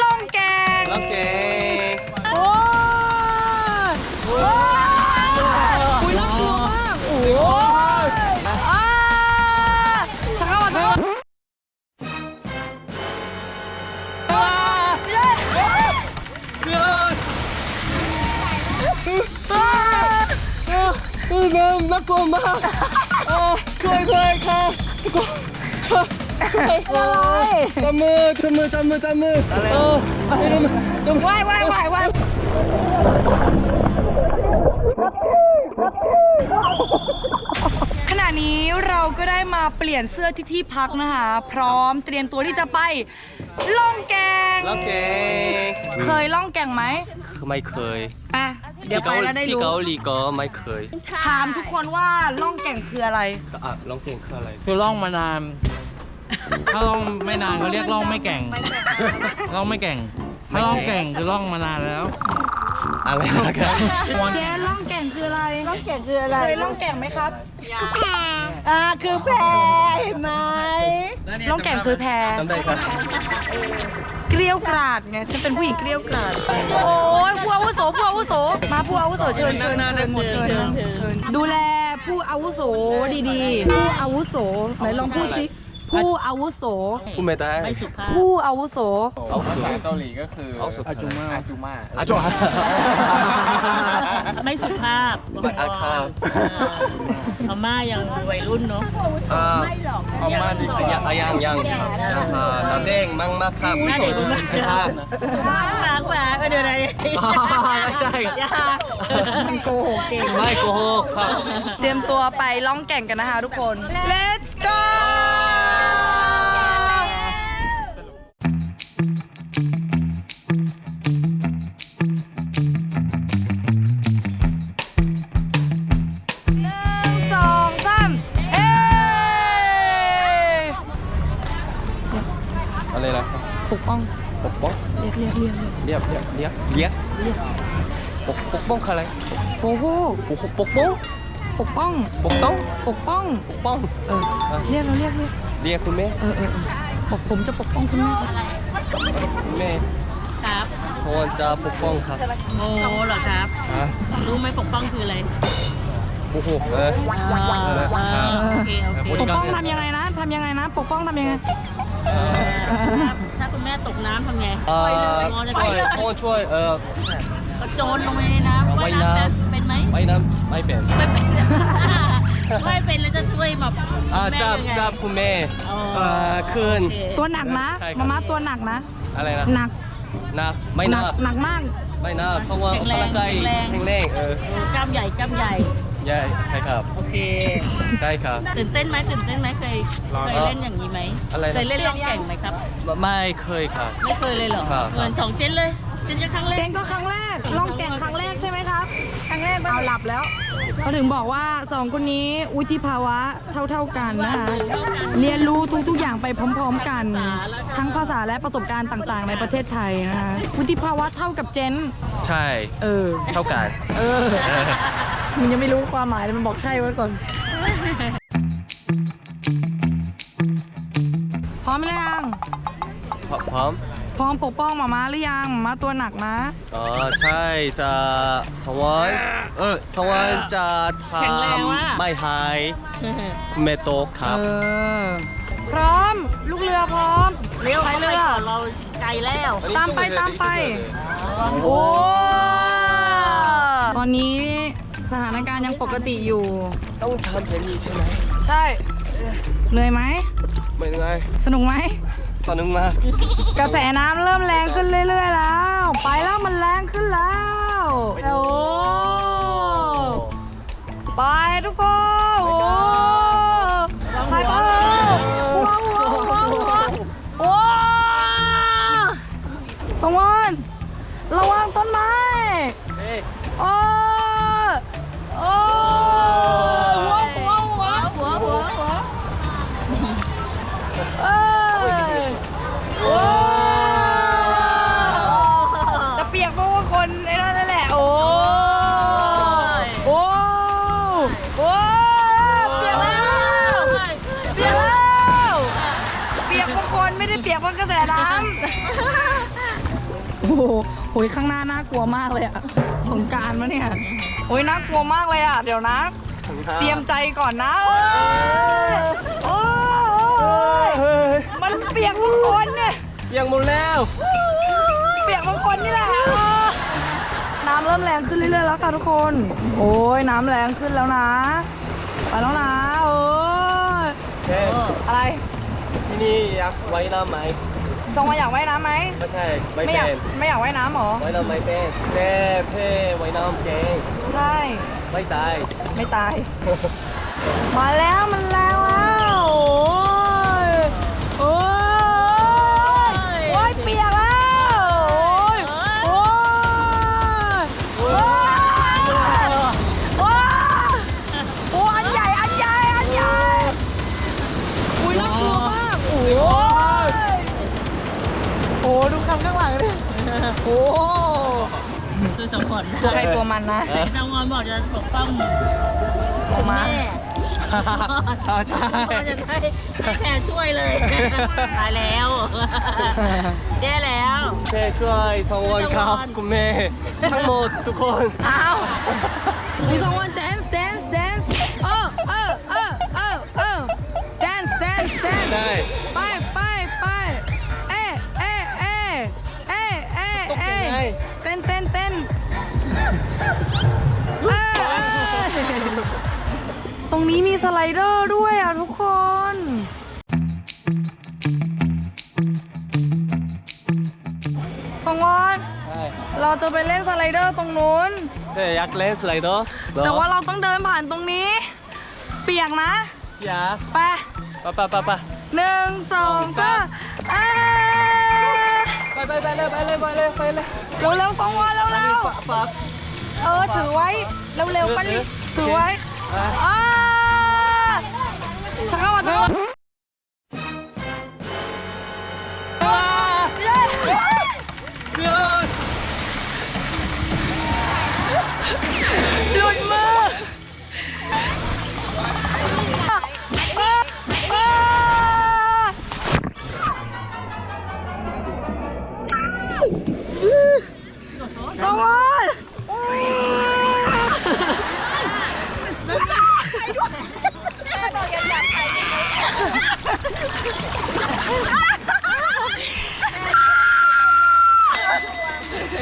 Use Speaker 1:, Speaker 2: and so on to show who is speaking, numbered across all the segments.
Speaker 1: ล่องแกง
Speaker 2: โอเค
Speaker 1: โอ้ยโอ้ยคุยน่ากลัวมากโอ้ยอ่าสักคำว่าสักคำเย้
Speaker 2: เพื่อนเออน้ำน่ากลัวมากอ่าช่วยด้วยค่ะทุกคนช่วยช่วย จับมือจับมือจับมือจับมือเออไม่รู้มันจับมือ
Speaker 1: ว่ายว่ายว่ายว่ายขณะนี้เราก็ได้มาเปลี่ยนเสื้อที่ที่พักนะคะ พร้อมเตรียมตัวที่จะไปล่องแกง
Speaker 2: โอเค
Speaker 1: เคยล่องแกงไหม
Speaker 2: คือไม่เคย
Speaker 1: ไปเดี๋ยวไปแล้วได้
Speaker 2: ที่
Speaker 1: รู้
Speaker 2: เกาหลีก็ไม่เคย
Speaker 1: ถามทุกคนว่าล่องแก่งคืออะไร
Speaker 2: อะร้องเพลงคืออะไร
Speaker 3: คือล่องมานาน ถ้าล่องไม่นานเขาเรียกล่องไม่แก่งล่องไม่แก่ง ถ้าล่องแก่งคือล่องมานานแล้ว
Speaker 2: อะไรนะครับ
Speaker 1: เจ๊ล่องแก่งคืออะไร
Speaker 4: ล่องแก่งคืออะไร
Speaker 1: เคยล่องแก่งไหมครับ
Speaker 4: อ่าคือแพเห็นไหม
Speaker 1: ล่องแก่งคือแพ
Speaker 2: จำได้ครับ
Speaker 1: เกลียวกราดไงฉันเป็นผู้หญิงเกลียวกราด โอ้ยผู้อาวุโสผู้อาวุโส มาผู้อาวุโสเชิญเชิญเชิญเชิญเชิญดูแลผู้อาวุโสดีๆ ผู้อาวุโสไหนลองพูดสิ ผู้อาวุโส
Speaker 2: พูดไม่ได้
Speaker 1: ผู้อาวุโส
Speaker 2: เอาสุด
Speaker 5: ภาษาเกาหลีก็คือ
Speaker 2: เอาสุด
Speaker 5: อาจุมาอาจุมา
Speaker 2: อาจารย์
Speaker 4: ไม่สุภาพ
Speaker 2: ไม่อาคา
Speaker 4: อาม่ายังวัยรุ่นเนาะ
Speaker 2: อ่า
Speaker 5: เอามาดีกว่า
Speaker 2: ยังยังยังครับอ่าน้ำแดงมั่งมากครับ
Speaker 4: น่าเด็กมาก
Speaker 2: ครับ
Speaker 4: ฝากฝากเดี๋ยวนะ
Speaker 2: ไม่ใช่
Speaker 1: มันโกหกเก่ง
Speaker 2: ไม่โกหกครับ
Speaker 1: เตรียมตัวไปล่องแก่งกันนะคะทุกคน let's go อะ
Speaker 2: ไรนะครับ
Speaker 1: ปกป้อง
Speaker 2: ปกป้อง
Speaker 1: เรียกเรียกเรียกเรียก
Speaker 2: เรียกเรียกเรียกเรียก
Speaker 1: เรียก
Speaker 2: ปกปกป้องคืออะไร
Speaker 1: โอ้โห
Speaker 2: ปกปกป้อง
Speaker 1: ปกป้อง
Speaker 2: ปกต้อง
Speaker 1: ปกป้อง
Speaker 2: ปกป้อง
Speaker 1: เออเรียกเราเรียกเรียก
Speaker 2: เรียกคุณแม่
Speaker 1: เออเออเออบอกผมจะปกป้องคุณแม่
Speaker 2: คุณแม่
Speaker 4: ครับ
Speaker 2: พรจะปกป้องครับ
Speaker 4: โอ้เหรอครับ
Speaker 2: ฮะ
Speaker 4: รู้ไหมปกป้องคืออะไร
Speaker 2: โอ้โหเออ
Speaker 4: อ่าโอเคโอเค
Speaker 1: ปกป้องทำยังไงนะทำยังไงนะ ปกป้องทำยังไง
Speaker 4: ถ้าคุณแม่ตกน้ำทำไง
Speaker 2: เอ่อ
Speaker 4: มอจะ
Speaker 2: ช่วย
Speaker 4: ไป
Speaker 2: พ่อช่วยเอ่อ
Speaker 4: ก็โจรลงไปในน้ำว่ายน้ำเป็นไหม
Speaker 2: ไม่น้ำไม่เป็น
Speaker 4: ไม่เป็นไม่เป็นแล้วจะช่วยแบบ
Speaker 2: อ่า
Speaker 4: แม่
Speaker 2: จับ
Speaker 4: ยังไง
Speaker 2: จับคุณแม่
Speaker 4: อ๋อ
Speaker 2: เอ่อขึ้น
Speaker 4: โอเค
Speaker 1: ตัวหนักนะ
Speaker 2: ใช่ครับ
Speaker 1: มาม่าตัวหนักนะ
Speaker 2: อะไรนะ
Speaker 1: หนัก
Speaker 2: หนักไม่
Speaker 1: ห
Speaker 2: ห
Speaker 1: นั
Speaker 2: นั
Speaker 1: ก
Speaker 2: ก
Speaker 1: หนักมาก
Speaker 2: ไม่หนักเพราะว่าออกกำลังกายแข็งแรงเออ
Speaker 4: โอ้กล้ามใหญ่กล้ามใหญ่
Speaker 2: ใช่ใช่ครับ
Speaker 4: โอเค
Speaker 2: ใช่ครับ
Speaker 4: ตื่นเต้นไหมตื่นเต้นไหมเคยเคยเล่นอย่างนี้ไหม
Speaker 2: อะไรนะ
Speaker 4: เคยเล่นล่องแก่งไหมครับ
Speaker 2: ไม่เคยครับ
Speaker 4: ไม่เคยเลยเหรอ
Speaker 2: ครับ
Speaker 4: เหมือนของเจนเลยเจนจะครั้งแร
Speaker 1: เจ
Speaker 4: ก
Speaker 1: นก็ครั้งแรกล่องแก่งครั้งแรกใช่ไหมครับ ครั้งแรกเอาหลับแล้วเขาถึงบอกว่าสองคนนี้วุฒิภาวะเท่า ๆกันนะคะเรียนรู้ทุกๆอย่างไปพร้อม ๆ กัน ทั้งภาษาและประสบการณ์ต่างๆ ในประเทศไทยนะคะวุฒิภาวะเท่ากับเจน
Speaker 2: ใช่
Speaker 1: เออ
Speaker 2: เท่ากัน
Speaker 1: เออ มึงยังไม่รู้ความหมายเลยมันบอกใช่ไว้ก่อน พร้อมไหมยัง
Speaker 2: พร้อมพร้อม
Speaker 1: พร้อมปกป้องหมาม้าหรือยังหมาม้าตัวหนักนะ
Speaker 2: อ๋อ ใช่จะสวรรค์เออสวรรค์จะท
Speaker 4: แข็งแรงว่ะำ
Speaker 2: ไม่หายคุณแม่โตค
Speaker 1: เอ
Speaker 2: รับ
Speaker 1: อพร้อม ลูกเรือพร้อม
Speaker 4: เร็ว
Speaker 1: ไป
Speaker 4: เข้า
Speaker 1: เรื
Speaker 4: ไป
Speaker 1: อ
Speaker 4: ก่อนเราไกลแล้ว
Speaker 1: ตามไปตามไป โอ้ ตอนนี้ สถานการณ์ยังปกติอยู่
Speaker 2: ต้องทำแบบนี้ใช่ไหม
Speaker 1: ใช่เหนื่อยไหม
Speaker 2: ไม่เป็นไง
Speaker 1: สนุกไหม
Speaker 2: สนุกมาก
Speaker 1: กระแสน้ำเริ่มแรงขึ้นเรื่อย ๆ แล้ว ไปแล้วมันแรงขึ้นแล้วโอ้ไปทุกคน โหโหยข้างหน้าน่ากลัวมากเลยอะสงกรารมะเนี่ยโอ้ยน่ากลัวมากเลยอะเดี๋ยวนะ เตรียมใจก่อนนะเอ้ยโอ้ย
Speaker 2: เฮ้ย
Speaker 1: มันเปียกบางคนเนี่ย
Speaker 2: ยังหมดแล้ว
Speaker 1: เปียกบางคนนี่แหละเออน้ำเริ่มแรงขึ้นเรื่อยๆแล้วค่ะทุกคน โอ้ยน้ำแรงขึ้นแล้วนะ ไปแล้วนะเออ
Speaker 2: เช่
Speaker 1: อะไร
Speaker 2: ที่นี่อยากไว้น้ำไหม
Speaker 1: ทรงมาอยากว่ายน้ำไหม
Speaker 2: ไม่ใช่ไม่
Speaker 1: ไม่อยาก
Speaker 2: เป็น
Speaker 1: ไม่อยากว่ายน้ำเหรอ
Speaker 2: ไว้น้ำไม่เป็นแค่เพ่ไว้น้ำเก่ง
Speaker 1: ใช่
Speaker 2: ไม่ตาย
Speaker 1: ไม่ตาย มาแล้วมันแล้วอ้าว คือ
Speaker 4: สองคน
Speaker 1: ตัวใครตัวมันนะ
Speaker 4: น้องวอนบอกจะปกป้อง
Speaker 1: ออกมา
Speaker 4: แม่
Speaker 2: อ่าใช่
Speaker 4: ก็จะได้ให้แทนช่วยเลยตายแล้วแย่แล้ว
Speaker 2: เพ่ช่วยสองวันครับ
Speaker 4: สองวัน
Speaker 2: คุณแม่ทั้งหมดทุกคน
Speaker 1: อ้าว we someone dance dance dance
Speaker 2: ต้
Speaker 1: นเต้นเต้นเอ้ยเอ้ยตรงนี้มีสไลเดอร์ด้วยอะทุกคนสองวัน
Speaker 2: ใช่
Speaker 1: เราจะไปเล่นสไลเดอร์ตรงนู้น
Speaker 2: เพ่อยากเล่นสไลเดอร์เหรอ
Speaker 1: แต่ว่าเราต้องเดินผ่านตรงนี้ เปียกนะ
Speaker 2: อยาก
Speaker 1: ไป
Speaker 2: ไปไปไปไป
Speaker 1: หนึ่งสองสามเอ้ย
Speaker 2: ไปไปไปเลยไปเลยไปเลยไปเลย
Speaker 1: เร็วเร็วๆสองวันเร็วเร็ว
Speaker 2: ฝาก
Speaker 1: ๆเออถือไว้เร็วเร็วๆปัน
Speaker 2: เออ
Speaker 1: ถือไว้
Speaker 2: อะ
Speaker 1: อ่าชักเข้ามาชักเข้ามา สวัสดี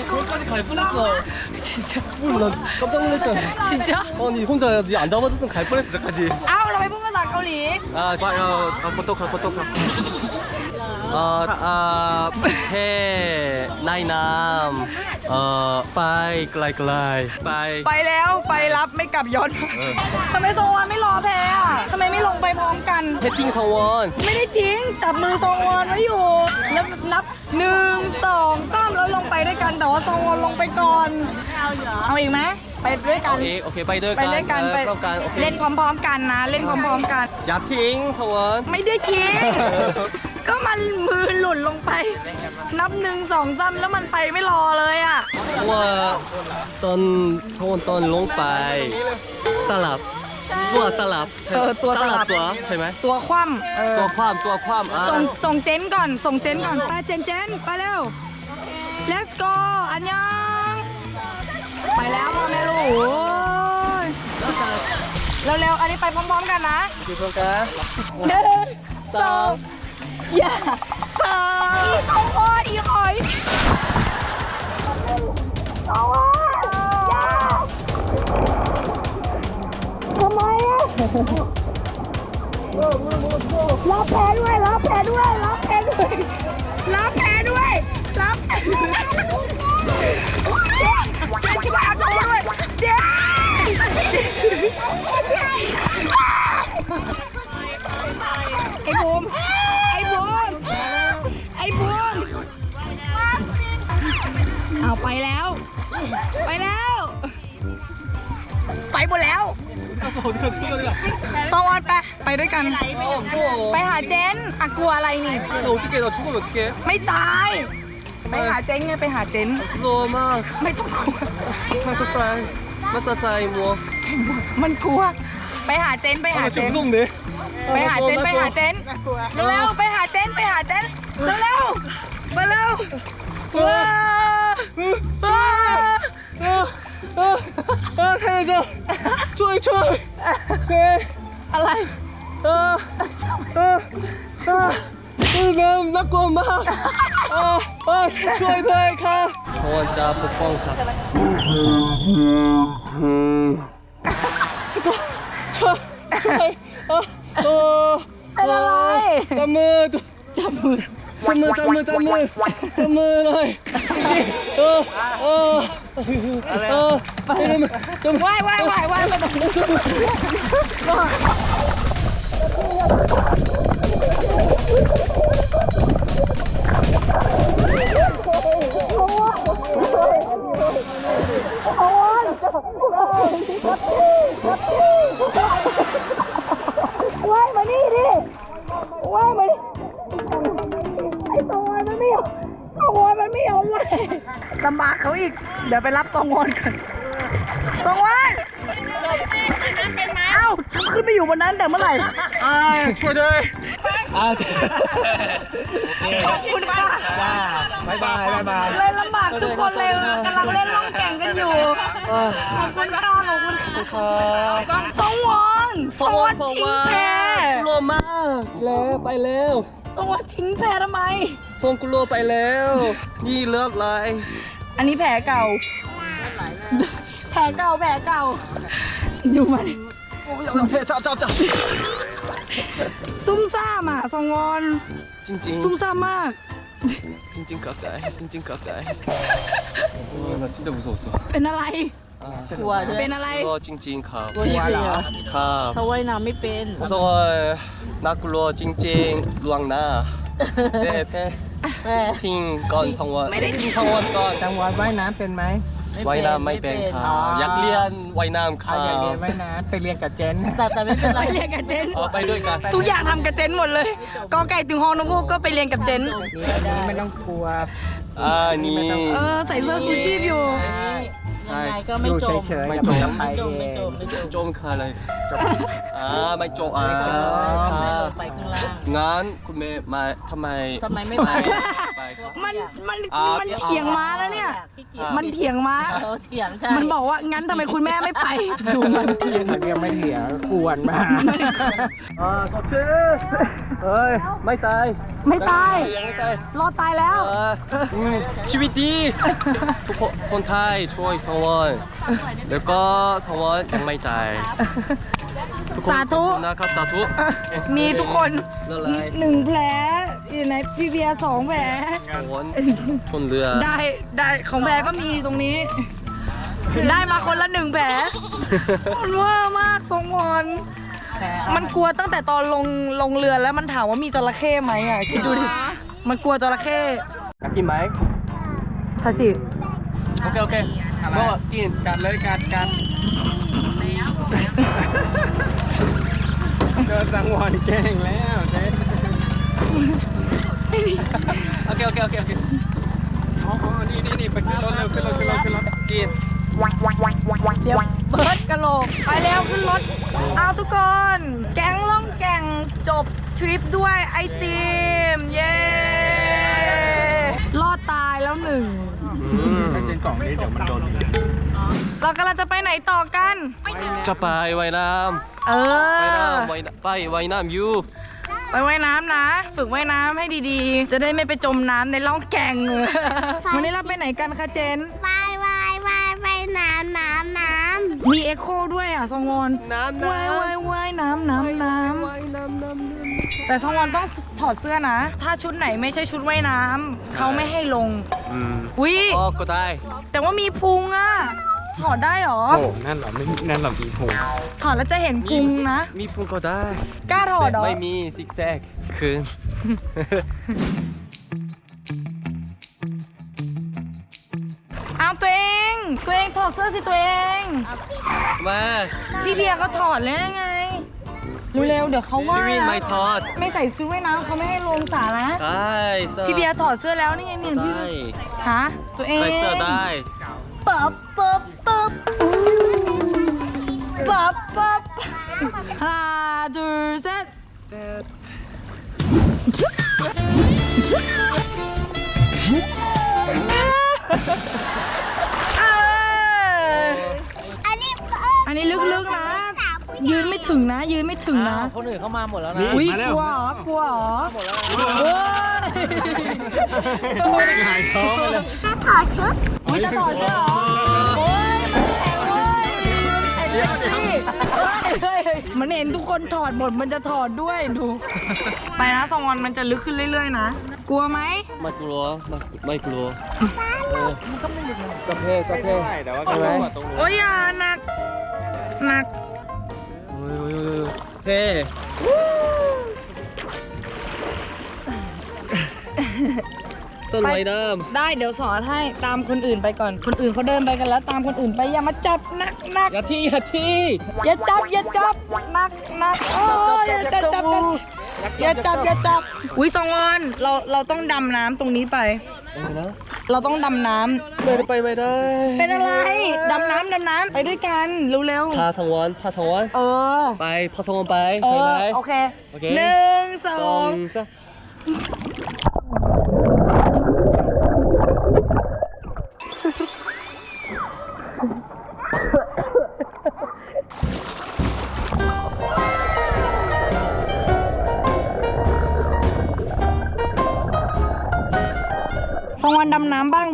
Speaker 2: 거기까지 갈 뻔했어. 진짜. 나 깜짝 놀랐잖아.
Speaker 1: 진짜?
Speaker 2: 아니 혼자 니안 잡아줬으면 갈 뻔했어 저까지.
Speaker 1: เอ้าเราไปพูดภาษาเกาหลี
Speaker 2: 아 좋아요. 아 포토카 포토카. เอ่อเอ่อเน้ำเอ่อไปไกลๆ
Speaker 1: ไปไปแล้วไปรับไม่กลับย้อนทำไมโซวอนไม่รอแพ้ทำไมไม่ลงไปพร้อมกัน
Speaker 2: เฮดดิ้งสวอน
Speaker 1: ไม่ได้ทิ้งจับมือโซวอนไว้อยู่ แล้วนับหนึ่งสองสามแล้วลงไปด้วยกัน แต่ว่าโซวอนลงไปก่อนเอาอีกไหมไปด้วยกัน
Speaker 2: เคโอเค
Speaker 1: ไปด้วยกันไป
Speaker 2: พร้อ
Speaker 1: มกัน
Speaker 2: โอเคล่น
Speaker 1: พร้อมๆกันนะ เล่นพร้อมๆกัน
Speaker 2: อย่าทิ้งโซวอน
Speaker 1: ไม่ได้ทิ้ง ก็มันมือหลุดลงไป นับหนึ่งสองสามแล้วมันไปไม่รอเลยอะ
Speaker 2: เพราะว่าตอนโทน
Speaker 1: ตอนล
Speaker 2: งไป สลับ
Speaker 1: ตัวสลับเออ
Speaker 2: ตัวสลับ ตัวใช่ไหมตัวคว่ำตัวคว่ำตัวคว่ำ
Speaker 1: ส่งส่งเจนก่อน ส่งเจนก่อนไปเจนเจนไปเร็ว let's go อันยองไปแล้วพ่อแม่ลูกโอ้ยเร็วๆอันนี้ไปพร้อมๆกันนะ
Speaker 2: ดีพร้อมกัน
Speaker 1: หนึ่งสอง อย่าสองอีสองคนอีหอยสองอย่าทำไมอะรับแพ้ด้วยรับแพ้ด้วยรับแพ้ด้วยรับแพ้ด้วยรับแพ้ด้วยเจ๊เจ๊ชิบะเอาตัวด้วยเจ๊เจ๊ชิบไอ้บูม ไปแล้ว ไปแล้ว ไปหมดแล้ว
Speaker 2: 어디가 죽어 어디가
Speaker 1: ต้องวันไป ไปด้วยกัน
Speaker 2: 아 무서워
Speaker 1: ไปหาเจนอะกลัวอะไรนี่
Speaker 2: 나 어떡해 나 죽으면 어떡해
Speaker 1: ไม่ตาย ไปหาjenไงไปหาเจน
Speaker 2: 무서워 막
Speaker 1: ไม่ต้องกลัว
Speaker 2: 마사사이 마사사이 뭐
Speaker 1: มันกลัว ไปหาเจนไปหา
Speaker 2: 아,
Speaker 1: เจ
Speaker 2: 진짜
Speaker 1: น
Speaker 2: 무섭네
Speaker 1: ไปหาเจนไปหาเจนเร็วๆไปหาเจนไปหาเจนเร็วๆมาเร็วว้าว
Speaker 2: เออเออใครจะช่วยช่วยเฮ้ย
Speaker 1: อะไร
Speaker 2: เออเออเออเออน้ำน่ากลัวมากเออเออช่วยด้วยค่ะควรจะปกป้องครับช่วยช่วย
Speaker 1: เออเออเป็นอะไร
Speaker 2: จับมือ
Speaker 1: จับมือ
Speaker 2: จับมือจับมือจับมือจับมือเลยจริงๆเออเออ เออไม่ได้มาจับมือ
Speaker 1: ว่ายว่ายว่ายว่ายไปตรงนี้ว่ ลำบากเขาอีก เดี๋ยวไปรับตองวันกันตองวันเอ้าขึ้นไปอยู่บนนั้นแต่เมื่อไหร่
Speaker 2: อ่าช่วยด้วยอ่า
Speaker 1: ขอบคุณค่ะ
Speaker 2: บายบายบายบาย
Speaker 1: เลยลำบากทุกคนเลยกำลังเล่นล่องแก่งกันอยู่ขอบคุณค่ะขอบคุณค่ะ
Speaker 2: ครับ
Speaker 1: สองวอนสองวอนทิ้งแพร
Speaker 2: กลัวมากแล้วไปแล้ว
Speaker 1: สองวอนทิ้งแพรทำไม
Speaker 2: ส่งกลัวไปแล้ว นี่เลิกเลย
Speaker 1: อันนี้แผลเก่า แผลเก่าแผลเก่า ดูมัน
Speaker 2: จับจับจับ
Speaker 1: ซุ่มซ่ามอ่ะสองวอน
Speaker 2: จริงจริง
Speaker 1: ซุ่มซ่ามมาก
Speaker 2: จริงจริงกับได้จริงจริงกับได้โอ้나진짜무서웠어
Speaker 1: เป็นอะไร
Speaker 4: กลัวใช่ไหม
Speaker 1: เป็นอะไร
Speaker 2: กลัวจริงๆครับ
Speaker 4: กลัวจริงเหรอ
Speaker 2: ครับ
Speaker 4: เขาว่ายน้ำไม่เป็น
Speaker 2: 무서워나그러 찡찡 루앙나 네 패
Speaker 4: ทิ้ง
Speaker 2: ก่อนสองวัน
Speaker 1: ไม่ได้
Speaker 2: ทิ้งสองวันก่อน
Speaker 6: จังหวัว่ายน้ำเป็นไหม
Speaker 2: ว่ายน้ำไม่เป็นค่ะอยากเรียนว่ายน้ำค่ะอา
Speaker 6: อยากเรียนว่ายน้ำไปเรียนกับเจน
Speaker 4: แต่แต่ไม่เป็นไร
Speaker 1: ปเรียนกับเจน
Speaker 2: เอไปด้วยกัน
Speaker 1: ทุกอย่างทำกับเจนหมดเลย กอไก่ถึงฮองนกฮูก็ไปเรียนกับเจน
Speaker 6: นนี้ไม่ต้องกลัว
Speaker 2: อ่านี่
Speaker 1: ใส่เสื้อซูชีพอยู่
Speaker 4: ยังไงก็ไม่
Speaker 6: อยู่
Speaker 4: จม
Speaker 6: เฉยๆ
Speaker 2: ไม่
Speaker 6: กับ
Speaker 2: จม
Speaker 6: มันไป
Speaker 4: ไม่จ
Speaker 6: เอ
Speaker 4: มไม่
Speaker 6: ง
Speaker 4: จมไม่จม
Speaker 2: จมคืออะไรอ่าไม่จมอ่า
Speaker 6: ไม่จม
Speaker 2: อ่า
Speaker 4: ไปข้างล่าง
Speaker 2: งั้นคุณเมย์มาทำไม
Speaker 4: ทำไมไม่ไป
Speaker 2: ไปครับ
Speaker 1: มันมัน
Speaker 2: อ่า
Speaker 1: มันเถียงม้าแล้วเนี่ย
Speaker 4: ขี้เกียจ
Speaker 1: มันเถียงม้า
Speaker 4: เออเถียงใช่
Speaker 1: มันบอกว่างั้นทำไมคุณแม่ไม่ไป ดูมันเถียง
Speaker 6: มันยังไม่เถียงกวนมาก
Speaker 2: อ่าขอบคุณเฮ้ยไม่ตาย
Speaker 1: ไม่ตาย
Speaker 2: ยังไม่ตาย
Speaker 1: รอดตายแล้ว
Speaker 2: เอออืมชีวิตดีทุกคนคนไทยช่วยสังวรแล้วก็สังวรยังไม่ตายทุกคน
Speaker 1: สาธุ
Speaker 2: ขอบคุณนะครับสาธุ
Speaker 1: มีทุกคน
Speaker 2: ละลาย
Speaker 1: หนึ่งแผลอยู่ในพี่เบียร์สองแผล
Speaker 2: สังวรชนเรือ
Speaker 1: ได้ได้ของแผลก็มีตรงนี้ ได้มาคนละหนึ่งแผลมันเว่ามากทรงวอนมันกลัวตั้งแต่ตอนลงลงเรือแล้วมันถามว่ามีจระเข้ไหมอะคิดดูดิมันกลัวจระเข้
Speaker 2: อยากกินไหม
Speaker 1: ทาชิ
Speaker 2: โอเคโอเค ก็กิน
Speaker 6: กัดเลยกัดกัดเจอสังวรแกล้งแล้วเจน
Speaker 2: โอเคโอเคโอเคโอเค
Speaker 6: อ๋ออ๋อนี่นี่นี่ไปขึ้นรถเร็วขึ้นรถขึ้นรถขึ้นรถ
Speaker 2: กิน
Speaker 1: เดี๋ยวเบิร์ดกะโหลกไปแล้วขึ้นรถเอาทุกคน แก๊งล่องแก่งจบทริปด้วยไอติม เย้ รอดตายแล้วหนึ่ง
Speaker 6: เจนกล่องนี้เดี๋ยวมันโดน
Speaker 1: เรากำลังจะไปไหนต่อกัน
Speaker 2: จะไปว่ายน้ำ
Speaker 1: เอ
Speaker 2: ไป
Speaker 1: อ
Speaker 2: น้ำว่ายน้ำไปว่ายน้ำอยู่
Speaker 1: ไปว่ายน้ำนะ ฝึกว่ายน้ำให้ดีๆ จะได้ไม่ไปจมน้ำในร่องแก่ง วันนี้เราไปไหนกันคะเจน
Speaker 7: วายวายวายไปน้ำน้ำน้
Speaker 1: มีเอ็กโคด้วยอะซองวอน
Speaker 2: น้ำน้
Speaker 1: ว่ายว่ายว่ายน้ำน้ำน้ำ
Speaker 2: ว่ายน้ำน้ำน้ำ
Speaker 1: แต่ซองวอนต้องถอดเสื้อนะ ถ้าชุดไหนไม่ใช่ชุดว่ายน้ำเขาไม่ให้ลงำ
Speaker 2: อืม
Speaker 1: อุ้ย
Speaker 2: อ๋อก็ได้
Speaker 1: แต่ว่ามีพุงอะถอดได้เหรอ
Speaker 6: โอ้นั่นเหรอไม่นั่นเหรอมีหู
Speaker 1: ถอดแล้วจะเห็นพุงนะ
Speaker 2: มีพุงก็ได้
Speaker 1: กล้าถอดเหรอ
Speaker 2: ไม่มีซิกแซกคืน
Speaker 1: เอาตัวเอง ตัวเองถอดเสื้อสิตัวเอง
Speaker 2: มา
Speaker 1: พี่เบียร์เขาถอดแล้วไง เร็วๆเดี๋ยวเขาว่า
Speaker 2: พี่วิน
Speaker 1: นะ
Speaker 2: ไม่ทอด
Speaker 1: ไม่ใส่ชุดว่ายน้ำเขาไม่ให้ลงสระนะ
Speaker 2: ได้เสื้อ
Speaker 1: พี่เบียร์ถอดเสื้อแล้วนี่ไงเนี่ยพี่
Speaker 2: ได้
Speaker 1: ฮะตัวเอง
Speaker 2: ใส่เสื้อได้
Speaker 1: ปับปับปับอู้ปับปับห้าดูเซตเออ นะ ยืนไม่ถึงนะ
Speaker 3: อ้าวคนอื่นเข้ามาหมดแล้วนะ
Speaker 1: อุ้ยกลัวเหรอกลัวเหรอเฮ้ย
Speaker 6: หายท้องไปเลย
Speaker 7: จะถอดชุด
Speaker 1: อุ้ยจะถอดใช่เหรอโอ้ยมันแข็งเว้ยเดี๋ยวเดี๋ยวเฮ้ยเฮ้ยมันเห็นทุกคนถอดหมดมันจะถอดด้วยดู ไปนะสองวันมันจะลึกขึ้นเรื่อยๆนะ กลัวไหม
Speaker 2: ไม่กลัวไม่ไม่กลัวจับเพ่จับเพ่
Speaker 6: ใช่แต่ว่าก็ต้องมาตรงนู้น
Speaker 1: โอ้ยอย่าหนัก หนัก
Speaker 2: เพ่สไลด์น้
Speaker 1: ได้เดี๋ยวสอนให้ตามคนอื่นไปก่อน คนอื่นเขาเดินไปกันแล้วตามคนอื่นไปอย่ามาจับหนักหนักำ
Speaker 2: อย่าที่อย่าที่
Speaker 1: อย่าจับอย่าจับหนักหนักโอ้ยอย่าจับจับจับอย่าจับอย่าจับอุ้ยสองวันเราเราต้องดำน้ำตรงนี้ไป
Speaker 2: เออนะ
Speaker 1: เราต้องดำน้ำ
Speaker 2: ไม่ได้ไปไม่ได้
Speaker 1: เป็นอะไร ดำน้ำดำน้ำไปด้วยกันเร็ว
Speaker 2: พาทั้งวันพาทั้งวัน
Speaker 1: ๆ เออ
Speaker 2: ไปพาทั้งวันไป
Speaker 1: เอ
Speaker 2: ไป
Speaker 1: อ
Speaker 2: ไหม
Speaker 1: โอเค
Speaker 2: โอเค
Speaker 1: หนึ่งส
Speaker 2: ส
Speaker 1: อ
Speaker 2: องงสาม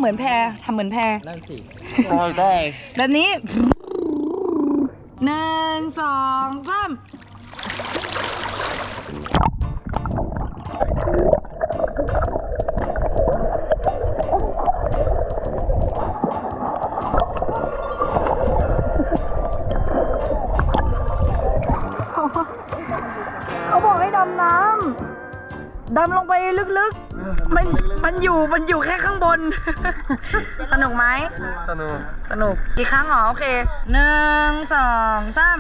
Speaker 1: เหมือนแพทำเหมือนแพ
Speaker 3: นั่นสิ
Speaker 2: ได้ได้
Speaker 1: แบบนี้หนึ่งสองสามเขาบอกให้ดำน้ำดำลงไปลึกๆ มันมันอยู่มันอยู่แค่ข้างบน สนุกไหม
Speaker 2: สนุก
Speaker 1: สนุกกี่ครั้งเหรอ โอเค หนึ่ง สองสาม